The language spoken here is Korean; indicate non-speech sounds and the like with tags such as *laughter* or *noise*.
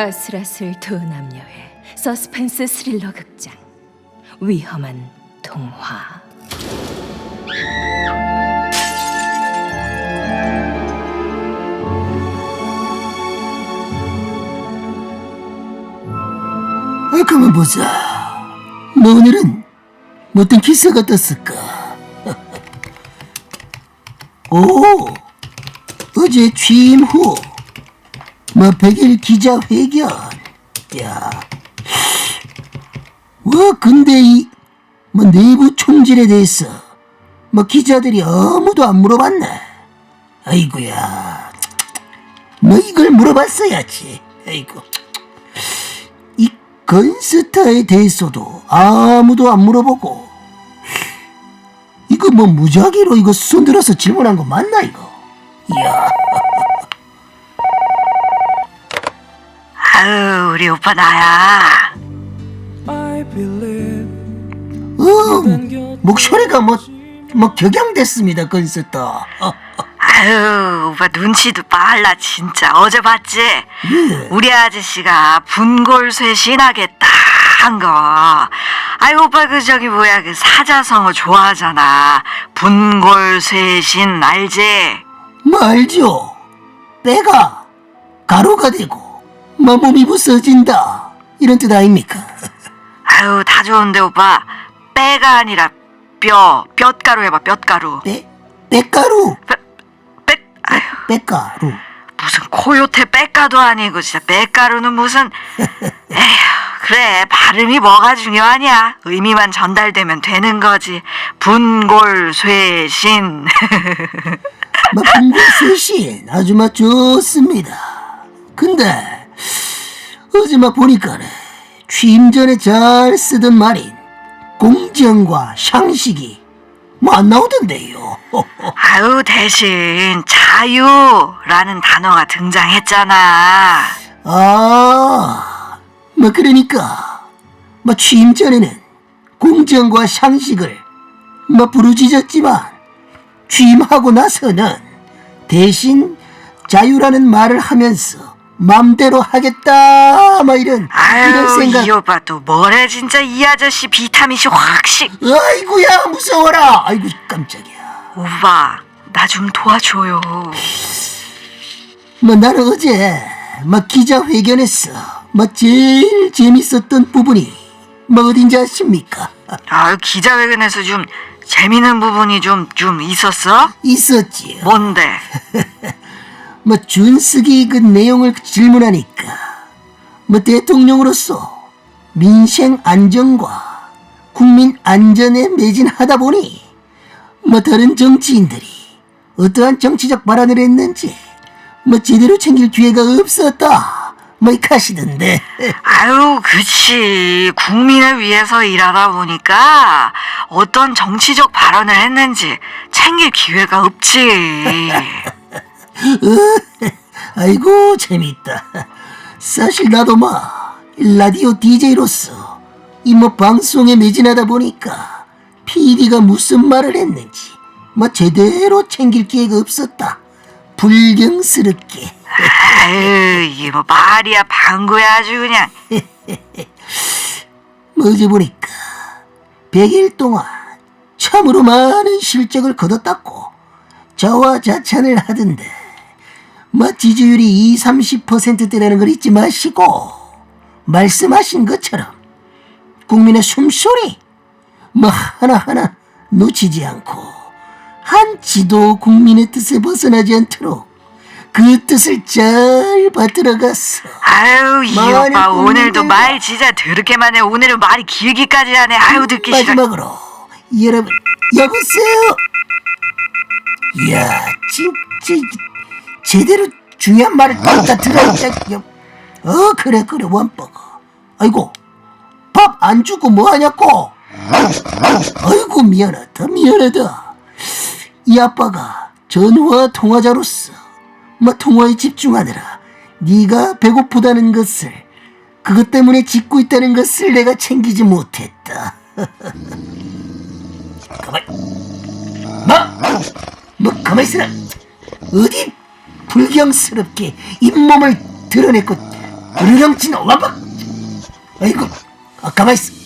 아슬아슬 두 남녀의 서스펜스 스릴러 극장 위험한 동화 아, 그만 보자. 뭐 오늘은 뭐 어떤 기사가 떴을까? 오, 어제 취임 후, 뭐 100일 기자회견. 야, 와, 근데 이, 뭐 내부 총질에 대해서, 뭐 기자들이 아무도 안 물어봤네. 아이고야, 뭐 이걸 물어봤어야지. 아이고. 이 건스타에 대해서도 아무도 안 물어보고 이거 뭐 무작위로 이거 손들어서 질문한 거 맞나 이거? 이야 아유, 우리 오빠 나야. 음, 목소리가 뭐, 뭐 격양됐습니다 건스타 어, 아유, 오빠 눈치도 빨라, 진짜. 어제 봤지? 예. 우리 아저씨가 분골쇄신하겠다 한 거. 아유, 오빠 그 저기 뭐야, 그 사자성어 좋아하잖아. 분골쇄신 알지? 뭐 알죠? 빼가 가루가 되고 뭐 몸이 부서진다 이런 뜻 아닙니까? 아유, 다 좋은데 오빠. 빼가 아니라 뼈, 뼛가루 해봐, 뼛가루. 빼? 빼가루 빼, 빼, 아유. 빼가루 무슨 코요태 빽가도 아니고 진짜 빽가루는 무슨 *laughs* 에휴 그래 발음이 뭐가 중요하냐 의미만 전달되면 되는 거지 분골쇄신 막 분골쇄신 아주 막 좋습니다. 근데 어제 막 보니까는 취임 전에 잘 쓰던 말인 공정과 상식이 뭐안 나오던데요. *laughs* 아유 대신 자유라는 단어가 등장했잖아 아, 뭐 그러니까 뭐 취임 전에는 공정과 상식을 뭐 부르짖었지만 취임하고 나서는 대신 자유라는 말을 하면서 맘대로 하겠다 뭐 이런 이런 아유 생각. 이 오빠 또 뭐래 진짜 이 아저씨 비타민C 확씩 아이고야 무서워라. 아이고 깜짝이야. 오빠 나 좀 도와줘요 뭐 나는 어제 막 기자회견에서 뭐 제일 재밌었던 부분이 뭐 어딘지 아십니까? 아유 기자회견에서 좀 재미있는 부분이 좀 좀 있었어? 있었지요. 뭔데? *laughs* 뭐 준쓰기 그 내용을 질문하니까 뭐 대통령으로서 민생 안정과 국민 안전에 매진하다 보니 뭐 다른 정치인들이 어떠한 정치적 발언을 했는지 뭐 제대로 챙길 기회가 없었다 뭐 이렇게 하시던데 *laughs* 아유, 그치. 국민을 위해서 일하다 보니까 어떤 정치적 발언을 했는지 챙길 기회가 없지. *laughs* *laughs* 아이고 재밌다. 사실 나도 막 라디오 DJ로서 이뭐 방송에 매진하다 보니까 PD가 무슨 말을 했는지 뭐 제대로 챙길 기회가 없었다. 불경스럽게. 아유, 이게 뭐 말이야, 방구야, 아주 그냥. *laughs* 뭐 어제 보니까 100일 동안 참으로 많은 실적을 거뒀다고 자화자찬을 하던데 뭐 지지율이 20, 30%대라는 걸 잊지 마시고 말씀하신 것처럼 국민의 숨소리 뭐 하나하나 놓치지 않고 한치도 국민의 뜻에 벗어나지 않도록 그 뜻을 잘 받들어갔어. 아유, 이 많이 오빠 오늘도. 말 진짜 더럽게만 해. 오늘은 말이 길기까지 하네. 아유, 듣기 싫어. 마지막으로 여러분 여보세요. 이야 진짜 이- 제대로 중요한 말을 갖다 들어있다. 여- 어 그래 그래 원버거. 아이고 밥 안 주고 뭐 하냐고. 아이고 미안하다 미안하다. 이 아빠가 전화 통화자로서 뭐 통화에 집중하느라 네가 배고프다는 것을 그것 때문에 짓고 있다는 것을 내가 챙기지 못했다. *laughs* 가만, 뭐, 뭐 가만 있으라. 어디 불경스럽게 잇몸을 드러냈고 우리령 치는 원법 아이고 아, 가만있어